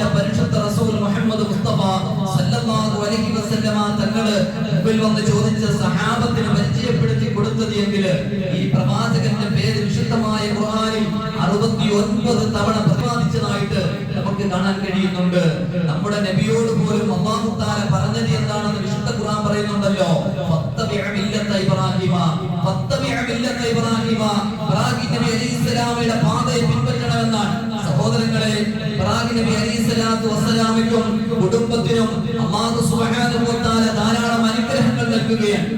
അള്ളാഹുവിന്റെ റസൂൽ മുഹമ്മദ് മുസ്തഫ സല്ലല്ലാഹു അലൈഹി വസല്ലമ തങ്ങൾ മുമ്പിൽ വന്ന് ചോദിച്ച സഹാബത്തിന് പരിചയപ്പെടുത്തി കൊടുത്തത് ഈ പ്രവാചകന്റെ പേര് വിശുദ്ധമായ ഖുർആനിൽ അറുപത്തി ഒൻപത് തവണ പ്രതിപാദിച്ചതായിട്ട് നമുക്ക് കാണാൻ കഴിയുന്നുണ്ട്. നമ്മുടെ നബിയോട് പോലും അള്ളാഹു താല പറഞ്ഞത് എന്താണെന്ന് വിശുദ്ധ ഖുർആൻ പറയുന്നുണ്ടല്ലോ. ഇബ്രാഹിമ ഇബ്രാഹിമ. ഇബ്രാഹിം നബി പിൻപറ്റണമെന്നാണ് സഹോദരങ്ങളെ ഇബ്രാഹിം നബി അലൈഹിസ്സലാത്തു വസ്സലാമിനും കുടുംബത്തിനും അല്ലാഹു സുബ്ഹാനഹു വ ധാരാളം അനുഗ്രഹങ്ങൾ നൽകുകയാണ്.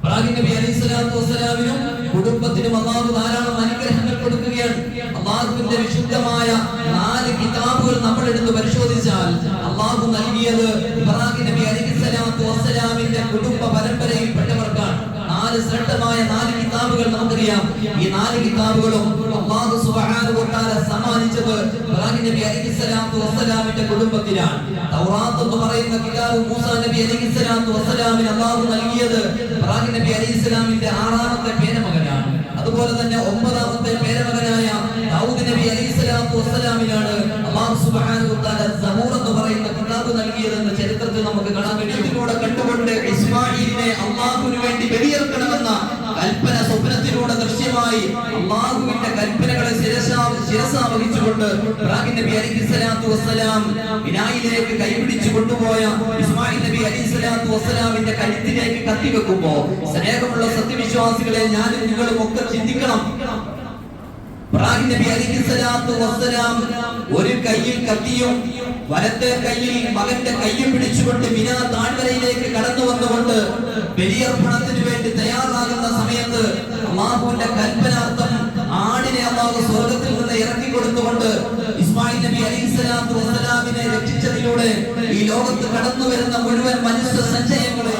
ഇബ്രാഹിം നബി അലൈഹി സ്വലാത്തു വസ്സലാമിനും കുടുംബത്തിനും അല്ലാഹു ധാരാളം അനുഗ്രഹങ്ങൾ കൊടുക്കുകയാണ്. അള്ളാഹുവിന്റെ വിശുദ്ധമായ നാല് കിതാബുകൾ നമ്മൾ എടുത്ത് പരിശോധിച്ചാൽ അള്ളാഹു നൽകിയത് ഇബ്രാഹിം നാല് ശ്രേഷ്ഠമായ നാല് കിതാബുകൾ നമുക്കറിയാം. ഈ നാല് കിതാബുകളും അള്ളാഹു സുബ്ഹാനഹു വ തആല സമ്മാനിച്ചത് ഇബ്രാഹിം നബി അലൈഹി സ്വലാത്തു വസ്സലാമിന്റെ കുടുംബത്തിനാണ് തൗറാത്ത് എന്ന് പറയുന്ന കിതാബ് മൂസ നബി അലൈഹി സ്വലാത്തു വസ്സലാമിന് അള്ളാഹു നൽകിയത് ഇബ്രാഹിം നബി അലൈഹി നൽകിയതെന്ന് ചരിത്രത്തിൽ നമുക്ക് കാണാൻ കഴിയും ഇതിലൂടെ കണ്ടുകൊണ്ട് ഇസ്മായിലിനെ അള്ളാഹുവിന് വേണ്ടി ബലിയർക്കണമെന്ന കൽപ്പന സ്വപ്നത്തിലൂടെ ദൃശ്യമായി അള്ളാഹുവിന്റെ കൽപ്പനകളെ ശിരസാവഹിച്ചുകൊണ്ട് നബി അലൈഹി സ്വലാത്തു വസ്സലാം കൈപിടിച്ചു കൊണ്ടുപോയ ഇസ്മായിൽ നബി അലൈഹി സ്വലാത്തു വസ്സലാമിന്റെ കഴുത്തിലേക്ക് കത്തിവെക്കുമ്പോ സ്നേഹമുള്ള സത്യവിശ്വാസികളെ ഞാനും നിങ്ങളും ഒക്കെ ചിന്തിക്കണം. നബി സ്വലാത്തു വസ്സലാം ഒരു കയ്യിൽ കത്തിയും വലത്തെ കയ്യിൽ മകന്റെ കയ്യും പിടിച്ചുകൊണ്ട് മിനാ താഴ്വരയിലേക്ക് കടന്നു വന്നുകൊണ്ട് ബലിയർപ്പണത്തിന് വേണ്ടി തയ്യാറാകുന്ന സമയത്ത് അള്ളാഹുവിന്റെ കൽപ്പനാർത്ഥം ആടിനെ അള്ളാഹു സ്വർഗത്തിൽ നിന്ന് ഇറക്കി കൊടുത്തുകൊണ്ട് ഇസ്മായിൽ നബി അലൈഹി സ്വലാത്തു വസ്സലാമിനെ രക്ഷിച്ചതിലൂടെ ഈ ലോകത്ത് കടന്നു വരുന്ന മുഴുവൻ മനുഷ്യ സഞ്ചയങ്ങളെ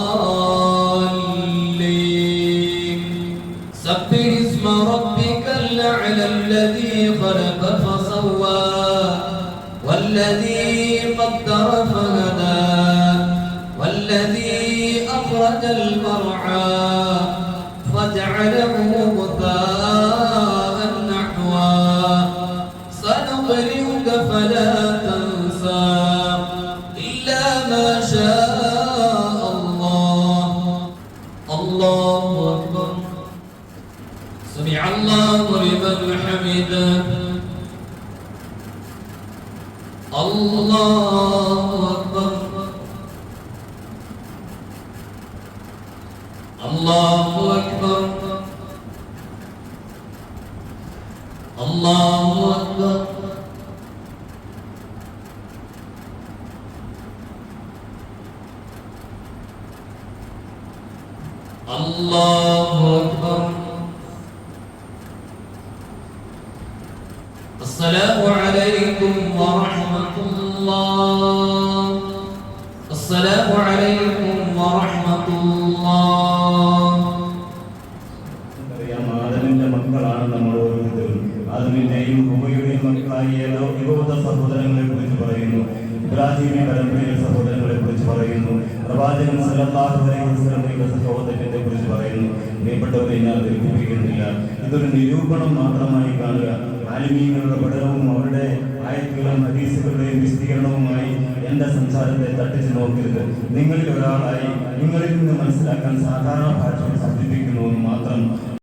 سبح اسم ربك الأعلى الذي خلق فسوى والذي قدر فهدى والذي أخرج المرعى فجعله غثاء نحوا سنقرئك فلا تنسى إلا ما شاء الله. الله الله لمن حمده. الله أكبر. الله أكبر. الله أكبر. الله أكبر. السلام عليكم ورحمة الله السلام عليكم ورحمة الله അറിയാം ആദമിന്റെ മക്കളാണ് നമ്മൾ ഓരോരുത്തരും ആദമിന്റെയും ഹുബയുടെയും മക്കളായ യഹൂദ സഹോദരങ്ങളെ കുറിച്ച് പറയുന്നു ഇബ്രാഹിമി പരമ്പരയിലെ സഹോദരങ്ങളെ കുറിച്ച് പറയുന്നു പ്രവാചകൻ സല്ലല്ലാഹു അലൈഹി വസല്ലമയുടെ സഹോദരത്തെ കുറിച്ച് പറയുന്നു പ്രിയപ്പെട്ടവരെ ഞാൻ ദീർഘിപ്പിക്കുന്നില്ല ഇതൊരു നിരൂപണം മാത്രമായി കാണുക ആലിമീങ്ങളുടെ പഠനവും അവരുടെ ആയത്തുകളും ഹദീസുകളുടെയും വിശദീകരണവുമായി എന്റെ സംസാരത്തെ തട്ടിച്ചു നോക്കരുത്. നിങ്ങളിൽ ഒരാളായി നിങ്ങളിൽ നിന്ന് മനസ്സിലാക്കാൻ സാധാരണ ഭാഷ ശബ്ദിപ്പിക്കുന്നു മാത്രം